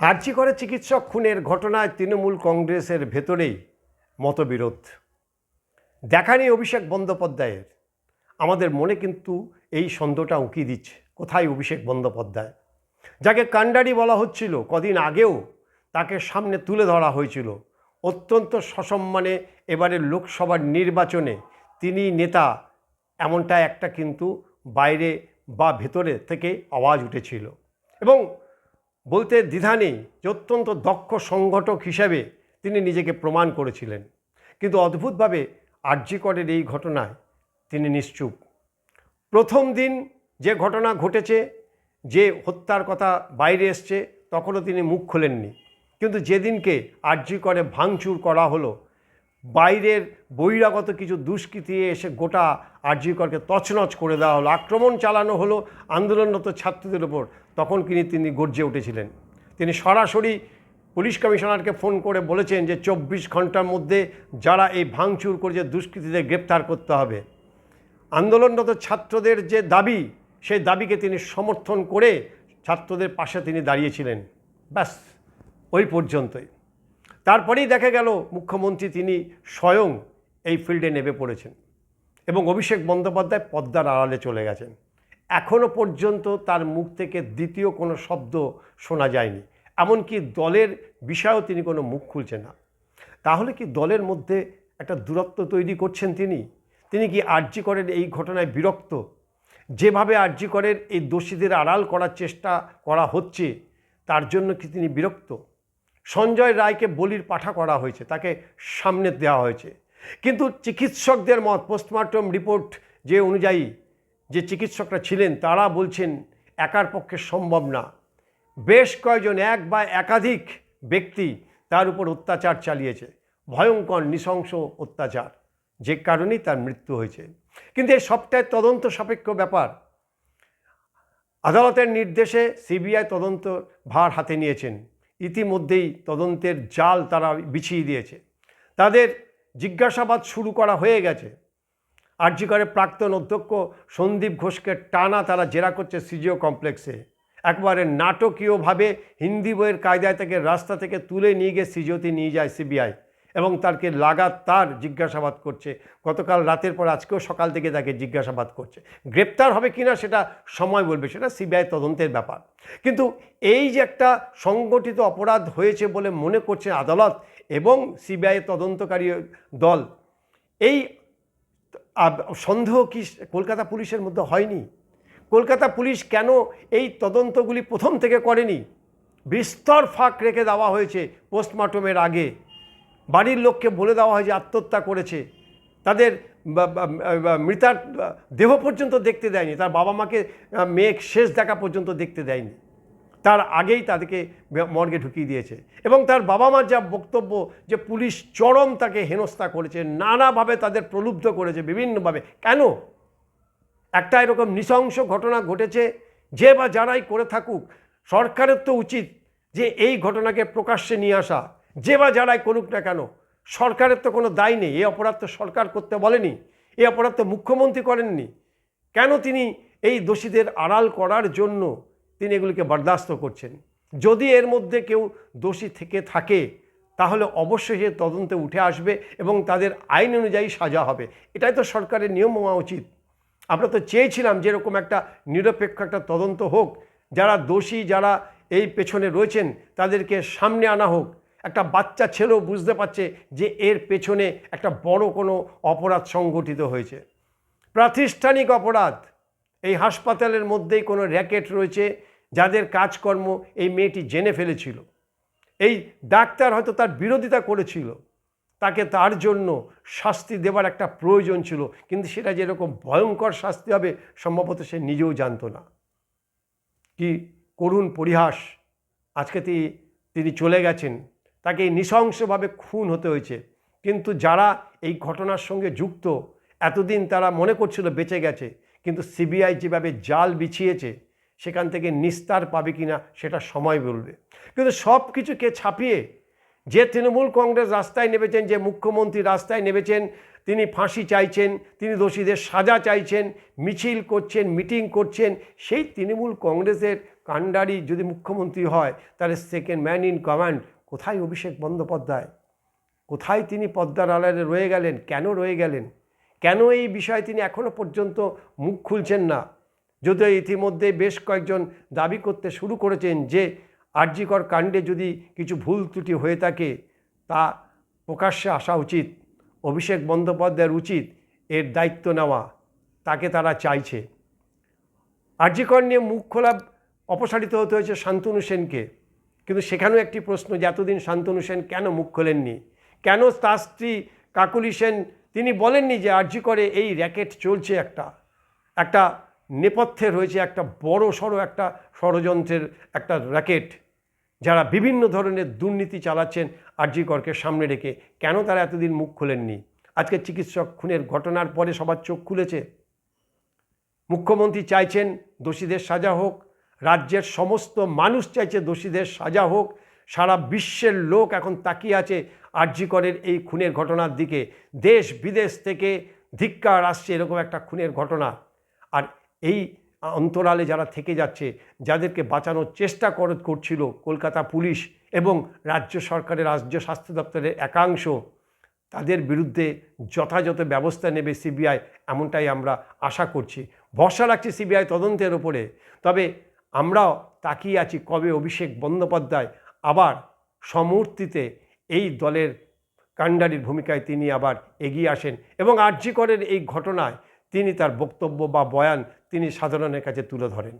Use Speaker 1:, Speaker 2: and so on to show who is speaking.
Speaker 1: আর্জি করে চিকিৎসক খুনের ঘটনায় তৃণমূল কংগ্রেসের ভেতরেই মতবিরোধ। দেখা নেই অভিষেক বন্দ্যোপাধ্যায়ের। আমাদের মনে কিন্তু এই সন্দেহটা উঁকি দিচ্ছে। কোথায় অভিষেক বন্দ্যোপাধ্যায়? যাকে কাণ্ডারি বলা হচ্ছিল, কদিন আগেও তাকে সামনে তুলে ধরা হয়েছিল। অত্যন্ত সসম্মানে এবারের লোকসভার নির্বাচনে তিনি নেতা, এমনটা একটা কিন্তু বাইরে বা ভেতরে থেকে আওয়াজ উঠেছিল। এবং বলতে দ্বিধা নেই যে অত্যন্ত দক্ষ সংগঠক হিসাবে তিনি নিজেকে প্রমাণ করেছিলেন। কিন্তু অদ্ভুতভাবে আর্যিকরের এই ঘটনায় তিনি নিশ্চুপ। প্রথম দিন যে ঘটনা ঘটেছে, যে হত্যার কথা বাইরে এসছে, তখনও তিনি মুখ খোলেননি। কিন্তু যেদিনকে আর্যিকরে ভাঙচুর করা হলো বাইরের বহিরাগত কিছু দুষ্কৃতি এসে গোটা আর্যিকরকে তছনছ করে দেওয়া হলো। আক্রমণ চালানো হলো আন্দোলনরত ছাত্রদের ওপর তখন তিনি তিনি গর্জে উঠেছিলেন। তিনি সরাসরি পুলিশ কমিশনারকে ফোন করে বলেছেন যে, চব্বিশ ঘণ্টার মধ্যে যারা এই ভাঙচুর করেছে, দুষ্কৃতীদের গ্রেপ্তার করতে হবে। আন্দোলনরত ছাত্রদের যে দাবি, সেই দাবিকে তিনি সমর্থন করে ছাত্রদের পাশে তিনি দাঁড়িয়েছিলেন। ব্যাস, ওই পর্যন্তই। তারপরেই দেখা গেল মুখ্যমন্ত্রী তিনি স্বয়ং এই ফিল্ডে নেমে পড়েছেন এবং অভিষেক বন্দ্যোপাধ্যায় পদ্মার আড়ালে চলে গেছেন। এখনও পর্যন্ত তার মুখ থেকে দ্বিতীয় কোনো শব্দ শোনা যায়নি। এমনকি দলের বিষয়েও তিনি কোনো মুখ খুলছেন না। তাহলে কি দলের মধ্যে একটা দূরত্ব তৈরি করছেন তিনি? তিনি কি আর্জি করেন এই ঘটনায় বিরক্ত? যেভাবে আর্জি করেন এই দোষীদের আড়াল করার চেষ্টা করা হচ্ছে, তার জন্য কি তিনি বিরক্ত? সঞ্জয় রায়কে বলির পাঠা করা হয়েছে, তাকে সামনে দেওয়া হয়েছে। কিন্তু চিকিৎসকদের মত, পোস্টমর্টম রিপোর্ট যে অনুযায়ী যে চিকিৎসকরা ছিলেন, তারা বলছেন একার পক্ষে সম্ভব না। বেশ কয়েকজন এক বা একাধিক ব্যক্তি তার উপর অত্যাচার চালিয়েছে। ভয়ঙ্কর, নৃশংস অত্যাচার। যে কারণেই তার মৃত্যু হয়েছে। কিন্তু এই সবটাই তদন্ত সাপেক্ষ ব্যাপার। আদালতের নির্দেশে সিবিআই তদন্ত ভার হাতে নিয়েছেন। ইতিমধ্যেই তদন্তের জাল তারা বিছিয়ে দিয়েছে। তাদের জিজ্ঞাসাবাদ শুরু করা হয়ে গেছে। আর্যিকরের প্রাক্তন অধ্যক্ষ সন্দীপ ঘোষকে টানা তারা জেরা করছে সিজিও কমপ্লেক্সে। একবারে নাটকীয়ভাবে হিন্দি বইয়ের কায়দায় তাকে রাস্তা থেকে তুলে নিয়ে গিয়ে সিজিওতে নিয়ে যায় সিবিআই। এবং তাকে লাগাতার জিজ্ঞাসাবাদ করছে। গতকাল রাতের পর আজকেও সকাল থেকে তাকে জিজ্ঞাসাবাদ করছে। গ্রেপ্তার হবে কিনা সেটা সময় বলবে, সেটা সিবিআই তদন্তের ব্যাপার। কিন্তু এই যে একটা সংগঠিত অপরাধ হয়েছে বলে মনে করছে আদালত এবং সিবিআই তদন্তকারী দল, এই সন্দেহ কি কলকাতা পুলিশের মধ্যে হয়নি? কলকাতা পুলিশ কেন এই তদন্তগুলি প্রথম থেকে করেনি? বিস্তর ফাঁক রেখে দেওয়া হয়েছে পোস্টমর্টমের আগে। বাড়ির লোককে বলে দেওয়া হয় যে আত্মহত্যা করেছে। তাদের মৃতার দেহ পর্যন্ত দেখতে দেয়নি। তার বাবা মাকে মেয়ে শেষ দেখা পর্যন্ত দেখতে দেয়নি। তার আগেই তাদেরকে মর্গে ঢুকিয়ে দিয়েছে। এবং তার বাবা মার যা বক্তব্য যে পুলিশ চরম তাকে হেনস্থা করেছে, নানাভাবে তাদের প্রলুব্ধ করেছে বিভিন্নভাবে। কেন? একটা এরকম নৃশংস ঘটনা ঘটেছে, যে বা যারাই করে থাকুক, সরকারের তো উচিত যে এই ঘটনাকে প্রকাশ্যে নিয়ে আসা। যে বা যারাই করুক না কেন, সরকারের তো কোনো দায় নেই। এই অপরাধ তো সরকার করতে বলেনি। এই অপরাধ তো মুখ্যমন্ত্রী করেননি। কেন তিনি এই দোষীদের আড়াল করার জন্য তিনি এগুলিকে বরদাস্ত করছেন? যদি এর মধ্যে কেউ দোষী থেকে থাকে, তাহলে অবশ্যই সে তদন্তে উঠে আসবে এবং তাদের আইন অনুযায়ী সাজা হবে। এটাই তো সরকারের নিয়ম হওয়া উচিত। আমরা তো চেয়েছিলাম যে এরকম একটা নিরপেক্ষ একটা তদন্ত হোক, যারা দোষী, যারা এই পেছনে রয়েছেন, তাদেরকে সামনে আনা হোক। একটা বাচ্চা ছেলেও বুঝতে পারছে যে এর পেছনে একটা বড় কোনো অপরাধ সংগঠিত হয়েছে। প্রাতিষ্ঠানিক অপরাধ। এই হাসপাতালের মধ্যেই কোনো র্যাকেট রয়েছে যাদের কাজকর্ম এই মেয়েটি জেনে ফেলেছিল। এই ডাক্তার হয়তো তার বিরোধিতা করেছিল। তাকে তার জন্য শাস্তি দেওয়ার একটা প্রয়োজন ছিল, কিন্তু সেটা যেরকম ভয়ঙ্কর শাস্তি হবে, সম্ভবত সে নিজেও জানতো না। কি করুণ পরিহাস। আজকে তিনি চলে গেছেন। তাকে নৃশংসভাবে খুন হতে হয়েছে। কিন্তু যারা এই ঘটনার সঙ্গে যুক্ত, এতদিন তারা মনে করছিল বেঁচে গেছে, কিন্তু সিবিআই যেভাবে জাল বিছিয়েছে, সেখান থেকে নিস্তার পাবে কিনা সেটা সময় বলবে। কিন্তু সব কিছুকে ছাপিয়ে, যে তৃণমূল কংগ্রেস রাস্তায় নেমেছেন, যে মুখ্যমন্ত্রী রাস্তায় নেমেছেন, তিনি ফাঁসি চাইছেন, তিনি দোষীদের সাজা চাইছেন, মিছিল করছেন, মিটিং করছেন, সেই তৃণমূল কংগ্রেসের কাণ্ডারি যদি মুখ্যমন্ত্রী হয়, তাহলে সেকেন্ড ম্যান ইন কমান্ড কোথায় অভিষেক বন্দ্যোপাধ্যায়? কোথায় তিনি পদ্মার আড়ালে রয়ে গেলেন? কেন রয়ে গেলেন? কেন এই বিষয়ে তিনি এখনও পর্যন্ত মুখ খুলছেন না? যদিও ইতিমধ্যে বেশ কয়েকজন দাবি করতে শুরু করেছেন যে আর্যিকর কাণ্ডে যদি কিছু ভুল ত্রুটি হয়ে থাকে, তা প্রকাশ্যে আসা উচিত। অভিষেক বন্দ্যোপাধ্যায়ের উচিত এর দায়িত্ব নেওয়া। তাকে তারা চাইছে। আর্যিকর নিয়ে মুখ খোলা অপসারিত হতে হয়েছে শান্তনু সেনকে। কিন্তু সেখানেও একটি প্রশ্ন, যে এতদিন শান্তনু সেন কেন মুখ খোলেননি? কেন তার স্ত্রী কাকুলি সেন, তিনি বলেননি যে আর্জি করে এই র্যাকেট চলছে একটা একটা নেপথ্যে রয়েছে একটা বড় সড়ো একটা ষড়যন্ত্রের একটা র্যাকেট, যারা বিভিন্ন ধরনের দুর্নীতি চালাচ্ছেন আরজিকরকে সামনে রেখে। কেন তারা এতদিন মুখ খোলেননি? আজকে চিকিৎসক খুনের ঘটনার পরে সবার চোখ খুলেছে। মুখ্যমন্ত্রী চাইছেন দোষীদের সাজা হোক রাজ্যের সমস্ত মানুষ চাইছে দোষীদের সাজা হোক। সারা বিশ্বের লোক এখন তাকিয়ে আছে আরজিকরের এই খুনের ঘটনার দিকে। দেশ বিদেশ থেকে ধিক্কার আসছে এরকম একটা খুনের ঘটনা। আর এই অন্তরালে যারা থেকে যাচ্ছে, যাদেরকে বাঁচানোর চেষ্টা কর- করছিল কলকাতা পুলিশ এবং রাজ্য সরকারের রাজ্য স্বাস্থ্য দপ্তরের একাংশ, তাদের বিরুদ্ধে যথাযথ ব্যবস্থা নেবে সিবিআই, এমনটাই আমরা আশা করছি। ভরসা রাখছি সিবিআই তদন্তের ওপরে তবে আমরাও তাকিয়ে আছি কবে অভিষেক বন্দ্যোপাধ্যায় আবার সমূর্তিতে এই দলের কাণ্ডারির ভূমিকায় তিনি আবার এগিয়ে আসেন এবং আর্যিকরের এই ঘটনায় তিনি তার বক্তব্য বা বয়ান তিনি সাধারণের কাছে তুলে ধরেন।